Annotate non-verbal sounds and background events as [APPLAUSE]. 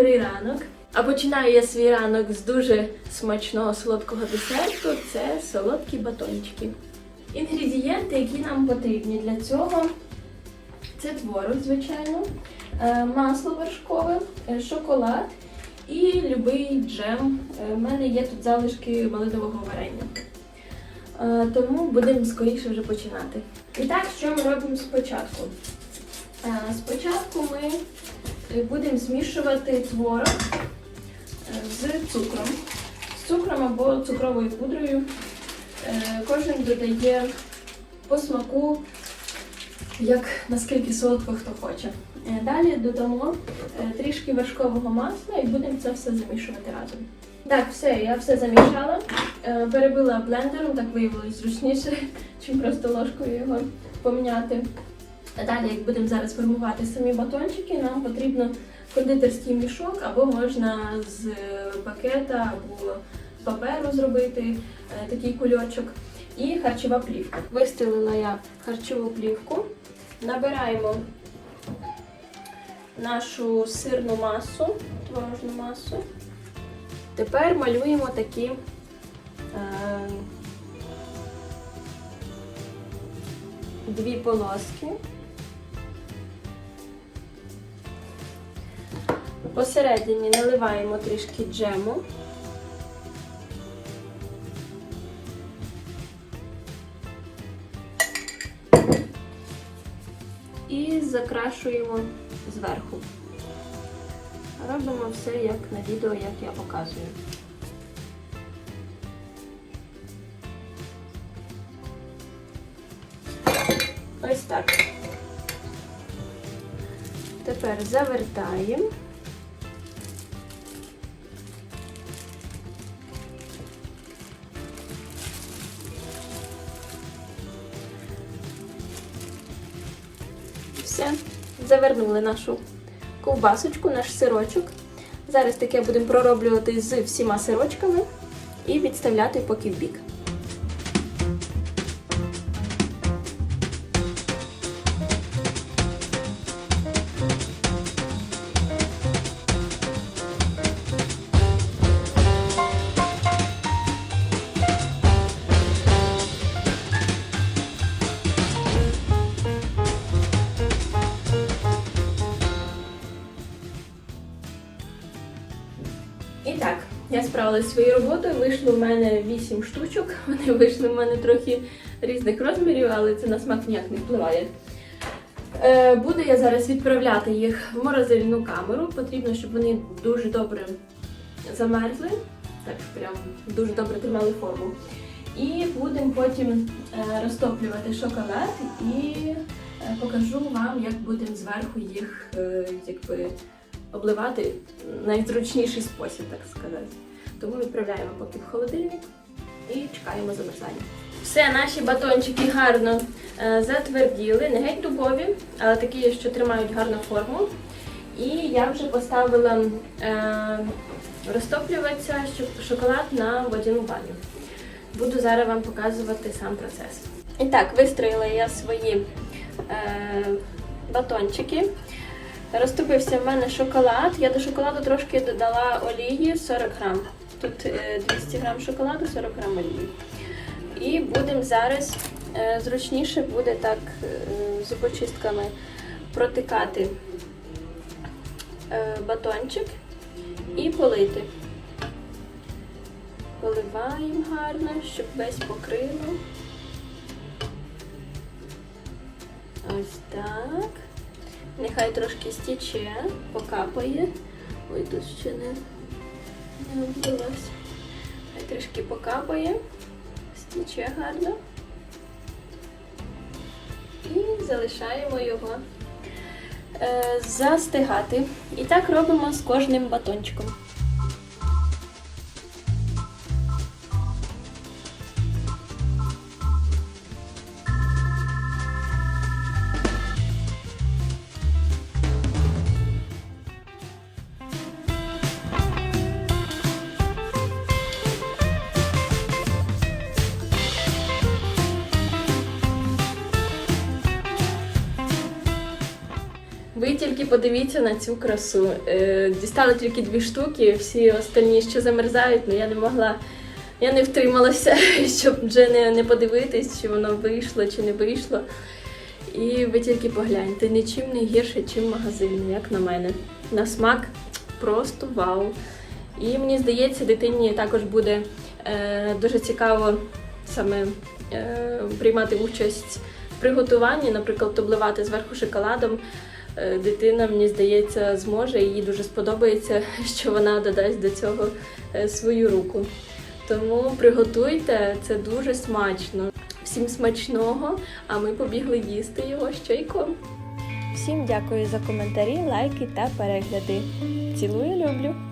добрий ранок. А починаю я свій ранок з дуже смачного солодкого десерту. Це солодкі батончики. Інгредієнти, які нам потрібні для цього, це творог, звичайно, е, масло вершкове, е, шоколад і любий джем. Е, У мене є тут залишки малинового варення. Е, Тому будемо скоріше вже починати. І так, що ми робимо спочатку? Е, Спочатку ми е, будемо змішувати творог е, з цукром. З цукром або цукровою пудрою. Е, Кожен додає по смаку, як наскільки солодко хто хоче. Е, Далі додамо трішки вершкового масла і будемо це все замішувати разом. Так, все, я все замішала. Перебила блендером, так виявилось зручніше, [LAUGHS] чим просто ложкою його поміняти. Далі, як будемо зараз формувати самі батончики, нам потрібно кондитерський мішок, або можна з пакета або паперу зробити е, такий кульочок. І харчова плівка. Вистелила я харчову плівку, набираємо нашу сирну масу, творожну масу. Тепер малюємо такі е, дві полоски. Посередині наливаємо трішки джему. І закрашуємо зверху. Робимо все як на відео, як я показую. Ось так. Тепер завертаємо. Все, завернули нашу ковбасочку, наш сирочок. Зараз таке будемо пророблювати з всіма сирочками і відставляти поки в бік. І так, я справилася своєю роботою. Вийшло в мене 8 штучок. [LAUGHS] Вони вийшли в мене трохи різних розмірів, але це на смак ніяк не впливає. Е, буду я зараз відправляти їх в морозильну камеру. Потрібно, щоб вони дуже добре замерзли, так прям дуже добре тримали форму. І будемо потім е, розтоплювати шоколад і е, покажу вам, як будемо зверху їх якби обливати найзручніший спосіб, так сказати. Тому відправляємо поки в холодильник і чекаємо замерзання. Все, наші батончики гарно е, затверділи, не геть дубові, але такі, що тримають гарну форму. І я вже поставила е, розтоплюватися шоколад на водяну баню. Буду зараз вам показувати сам процес. І так, вистроїла я свої е, батончики. Розтопився в мене шоколад. Я до шоколаду трошки додала олії 40 грам. Тут е, 200 грам шоколаду, 40 грам олії. І будемо зараз е, зручніше буде так е, зубочистками протикати е, батончик і полити. Поливаємо гарно, щоб весь покрило. Ось так. Нехай трошки стіче, покапає. Ой, тут ще не, не обдалося. Хай трошки покапає, стіче гарно. І залишаємо його е, застигати. І так робимо з кожним батончиком. Ви тільки подивіться на цю красу. Е, Дістала тільки дві штуки, всі останні ще замерзають, але я не могла. Я не втрималася, [LAUGHS] щоб вже не, не подивитись, чи воно вийшло, чи не вийшло. І ви тільки погляньте, нічим не гірше, ніж магазин, як на мене. На смак просто вау. І мені здається, дитині також буде е, дуже цікаво саме е, приймати участь в приготуванні, наприклад, обливати зверху шоколадом. Е, Дитина, мені здається, зможе, і їй дуже сподобається, [LAUGHS] що вона додасть до цього е, свою руку. Тому приготуйте, це дуже смачно. Всім смачного, а ми побігли їсти його з чайком. Всім дякую за коментарі, лайки та перегляди. Цілую, люблю!